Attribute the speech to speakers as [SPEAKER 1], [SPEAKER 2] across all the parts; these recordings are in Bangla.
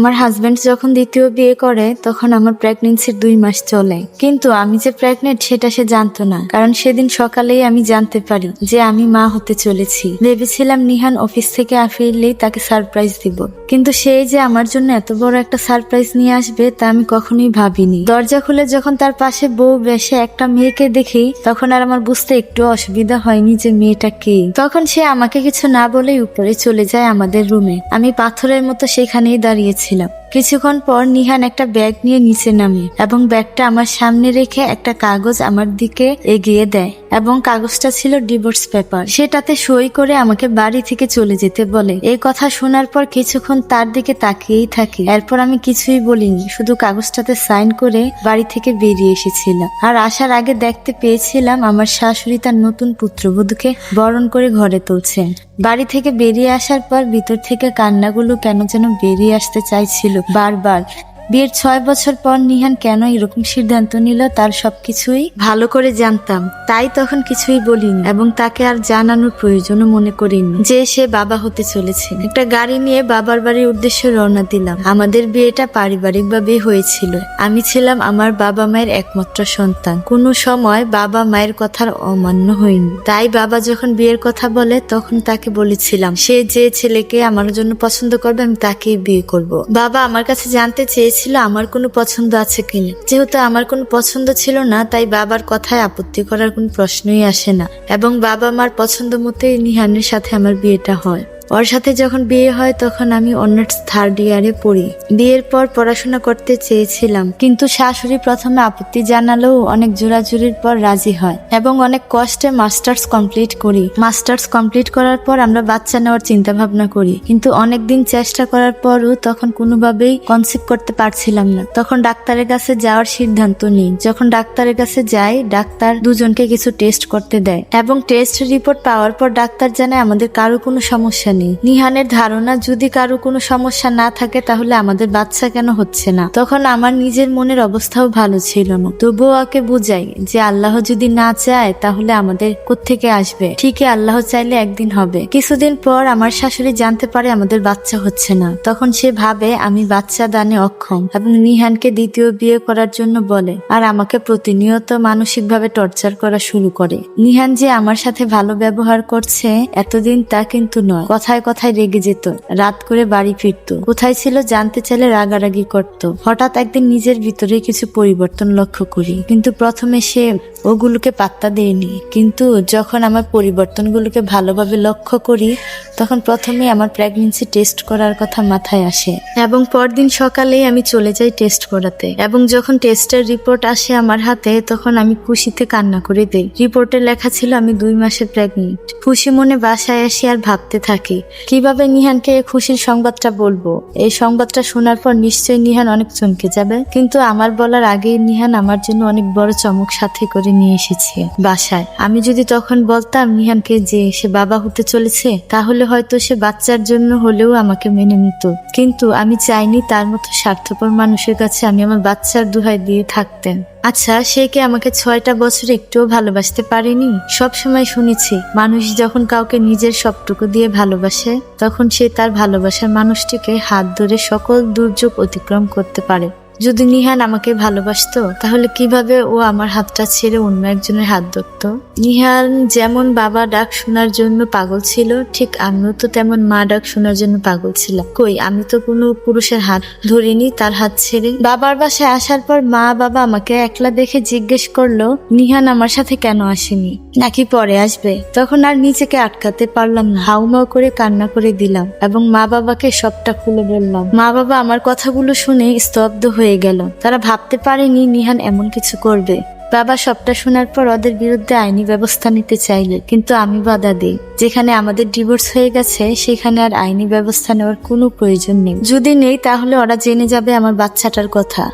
[SPEAKER 1] আমার হাজব্যান্ড যখন দ্বিতীয় বিয়ে করে, তখন আমার প্রেগনেন্সির দুই মাস চলে। কিন্তু আমি যে প্রেগনেন্ট সেটা সে জানতো না। কারণ সেদিন সকালেই আমি জানতে পারি যে আমি মা হতে চলেছি। ভেবেছিলাম নিহান অফিস থেকে ফিরলেই তাকে সারপ্রাইজ দিব। কিন্তু সেই যে আমার জন্য এত বড় একটা সারপ্রাইজ নিয়ে আসবে, তা আমি কখনোই ভাবিনি। দরজা খুলে যখন তার পাশে বউ বেশে একটা মেয়েকে দেখি, তখন আর আমার বুঝতে একটু অসুবিধা হয়নি যে মেয়েটা কে। তখন সে আমাকে কিছু না বলেই উপরে চলে যায় আমাদের রুমে আমি পাথরের মতো সেখানেই দাঁড়িয়েছিলাম কিছুক্ষণ পর নিহান একটা ব্যাগ নিয়ে নিচে নামে এবং ব্যাগটা আমার সামনে রেখে একটা কাগজ আমার দিকে এগিয়ে দেয় এবং কাগজটা ছিল ডিভোর্স পেপার। সেটাতে সই করে আমাকে বাড়ি থেকে চলে যেতে বলে। এই কথা শোনার পর কিছুক্ষণ তার দিকে তাকিয়েই থাকি। এরপর আমি কিছুই বলিনি, শুধু কাগজটাতে সাইন করে বাড়ি থেকে বেরিয়ে এসেছিলাম। আর আসার আগে দেখতে পেয়েছিলাম আমার শাশুড়ি তার নতুন পুত্রবধূকে বরণ করে ঘরে তুলছেন। বাড়ি থেকে বেরিয়ে আসার পর ভিতর থেকে কান্নাগুলো কেন যেন বেরিয়ে আসতে চাইছিল। বারবার বিয়ের ছয় বছর পর নিহান কেন এরকম সিদ্ধান্ত নিল তার সবকিছুই ভালো করে জানতাম। তাই তখন কিছুই বলিনি এবং তাকে আর জানানোর প্রয়োজনও মনে করিনি যে সে বাবা হতে চলেছে। একটা গাড়ি নিয়ে বাবার বাড়ির উদ্দেশ্যে রওনা দিলাম। আমাদের বিয়েটা পারিবারিক ভাবে হয়েছিল। আমি ছিলাম আমার বাবা মায়ের একমাত্র সন্তান। কোনো সময় বাবা মায়ের কথার অমান্য হয়নি। তাই বাবা যখন বিয়ের কথা বলে তখন তাকে বলেছিলাম, সে যে ছেলেকে আমার জন্য পছন্দ করবে, আমি তাকেই বিয়ে করব। বাবা আমার কাছে জানতে চেয়েছিল আমার কোনো পছন্দ আছে কি না? যেহেতু আমার কোনো পছন্দ ছিল না, তাই বাবার কথায় আপত্তি করার কোনো প্রশ্নই আসে না। এবং বাবা মার পছন্দ মতোই নিহানের সাথে আমার বিয়েটা হয়। ওর সাথে যখন বিয়ে হয়, তখন আমি অনার্স থার্ড ইয়ারে পড়ি। বিয়ের পর পড়াশোনা করতে চেয়েছিলাম, কিন্তু শাশুড়ি প্রথমে আপত্তি জানালেও অনেক জোরাজুরির পর রাজি হয় এবং অনেক কষ্টে মাস্টার্স কমপ্লিট করি। মাস্টার্স কমপ্লিট করার পর আমরা বাচ্চা নেওয়ার চিন্তা ভাবনা করি, কিন্তু অনেক দিন চেষ্টা করার পরও তখন কোনোভাবেই কনসিভ করতে পারছিলাম না। তখন ডাক্তারের কাছে যাওয়ার সিদ্ধান্ত নিই। যখন ডাক্তারের কাছে যাই, ডাক্তার দুজনকে কিছু টেস্ট করতে দেয় এবং টেস্ট রিপোর্ট পাওয়ার পর ডাক্তার জানায়, আমাদের কারও কোনো সমস্যা নেই। নিহানের ধারণা, যদি কারও কোনো সমস্যা না থাকে, তাহলে আমাদের বাচ্চা কেন হচ্ছে না? তখন আমার নিজের মনের অবস্থাও ভালো ছিল না। তবুও ওকে বুঝাই যে আল্লাহ যদি না চায়, তাহলে আমাদের কোত্থেকে আসবে? ঠিকই আল্লাহ চাইলে একদিন হবে। কিছুদিন পর আমার শাশুড়ি জানতে পারে আমাদের বাচ্চা হচ্ছে না। তখন সে ভাবে, আমি বাচ্চা দানে অক্ষম। এবং নিহানকে দ্বিতীয় বিয়ে করার জন্য বলে, আর আমাকে প্রতিনিয়ত মানসিকভাবে টর্চার করা শুরু করে। নিহান যে আমার সাথে ভালো ব্যবহার করছে, এতদিন তা কিন্তু নয়। কথায় কথায় রেগে যেত, রাত করে বাড়ি ফিরত। কোথায় ছিল জানতে চাইলে রাগারাগি করত। হঠাৎ একদিন নিজের ভিতরে কিছু পরিবর্তন লক্ষ্য করি। কিন্তু প্রথমে সে ওগুলোকে পাত্তা দেয়নি। কিন্তু যখন আমার পরিবর্তনগুলোকে ভালোভাবে লক্ষ্য করি তখন প্রথমে আমার প্রেগনেন্সি টেস্ট করার কথা মাথায় আসে। এবং পরদিন সকালেই আমি চলে যাই টেস্ট করাতে। এবং যখন টেস্টের রিপোর্ট আসে আমার হাতে, তখন আমি খুশিতে কান্না করে দেই। রিপোর্টে লেখা ছিল, আমি দুই মাসে প্রেগনেন্ট খুশি মনে বাসায় আসি আর ভাবতে থাকি, কীভাবে নিহানকে খুশির সংবাদটা বলব? এই সংবাদটা শোনার পর নিশ্চয়ই নিহান অনেক চমকে যাবে। কিন্তু আমার বলার আগেই নিহান আমার জন্য অনেক বড় চমক সাথে করে নিয়ে এসেছে বাসায়। আমি যদি তখন বলতাম, নিহানকে যে সে বাবা হতে চলেছে, তাহলে হয়তো সে বাচ্চার জন্য হলেও আমাকে মেনে নিত। কিন্তু আমি চাইনি তার মতো স্বার্থপর মানুষের কাছে আমি আমার বাচ্চার দুহাই দিয়ে থাকতেন। আচ্ছা সে কি আমাকে ছয়টা বছর একটুও ভালোবাসতে পারেনি? সব সময় শুনেছি, মানুষ যখন কাউকে নিজের সবটুকু দিয়ে ভালোবাসে, তখন সে তার ভালোবাসার মানুষটিকে হাত ধরে সকল দুর্যোগ অতিক্রম করতে পারে। যদি নিহান আমাকে ভালোবাসতো, তাহলে কীভাবে ও আমার হাতটা ছেড়ে অন্য একজনের হাত ধরতো? নিহান যেমন বাবা ডাক শোনার জন্য পাগল ছিল, ঠিক আমিও তো তেমন মা ডাক শোনার জন্য পাগল ছিলাম। কই, আমি তো কোনো পুরুষের হাত ধরিনি তার হাত ছেড়ে। বাবার বাসায় আসার পর মা বাবা আমাকে একলা দেখে জিজ্ঞেস করল, নিহান আমার সাথে কেন আসেনি? নাকি পরে আসবে? তখন আর নিজেকে আটকাতে পারলাম না। হাউমাউ করে কান্না করে দিলাম এবং মা বাবাকে সবটা খুলে বললাম। মা বাবা আমার কথাগুলো শুনে স্তব্ধ হয়ে গেল। তারা ভাবতে পারেনি নিহান এমন কিছু করবে। বাবা সবটা শোনার পর ওদের বিরুদ্ধে আইনি ব্যবস্থা নিতে চাইলে। কিন্তু আমি বাধা দিই। যেখানে আমাদের ডিভোর্স হয়ে গেছে, সেখানে আর আইনি ব্যবস্থা নেওয়ার কোনো প্রয়োজন নেই। যদি নেই, তাহলে ওরা জেনে যাবে আমার বাচ্চাটার কথা।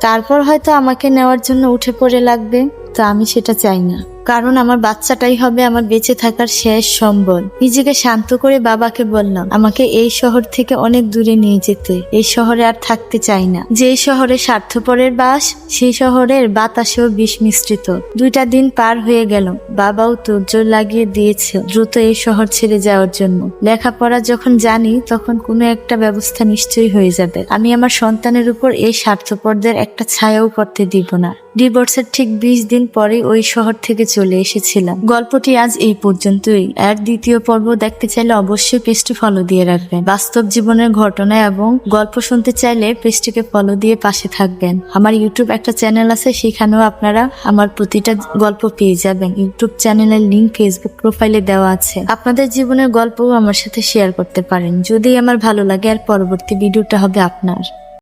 [SPEAKER 1] তারপর হয়তো আমাকে নেওয়ার জন্য উঠে পড়ে লাগবে, তো আমি সেটা চাই না। কারণ আমার বাচ্চাটাই হবে আমার বেঁচে থাকার শেষ সম্বল। নিজেকে শান্ত করে বাবাকে বললাম, আমাকে এই শহর থেকে অনেক দূরে নিয়ে যেতে। এই শহরে আর থাকতে চাই না। যে শহরে স্বার্থপরের বাস, সেই শহরের বাতাসেও বিষ মিশ্রিত দুইটা দিন পার হয়ে গেল। বাবাও তোরজোর লাগিয়ে দিয়েছে দ্রুত এই শহর ছেড়ে যাওয়ার জন্য। লেখাপড়া যখন জানি, তখন কোনো একটা ব্যবস্থা নিশ্চয়ই হয়ে যাবে। আমি আমার সন্তানের উপর এই স্বার্থপরদের একটা ছায়াও করতে দিব না। ডিভোর্সের ঠিক বিশ দিন পরে ওই শহর থেকে চলে এসেছিলাম। গল্পটি আজ এই পর্যন্তই। এর দ্বিতীয় পর্ব দেখতে চাইলে অবশ্যই পেজটি ফলো দিয়ে রাখবেন। বাস্তব জীবনের ঘটনা এবং গল্প শুনতে চাইলে পেজটিকে ফলো দিয়ে পাশে থাকবেন। আমার ইউটিউব একটা চ্যানেল আছে, সেখানেও আপনারা আমার প্রতিটা গল্প পেয়ে যাবেন। ইউটিউব চ্যানেলের লিংক ফেসবুক প্রোফাইলে দেওয়া আছে। আপনাদের জীবনের গল্পও আমার সাথে শেয়ার করতে পারেন। যদি আমার ভালো লাগে, আর পরবর্তী ভিডিওটা হবে আপনার।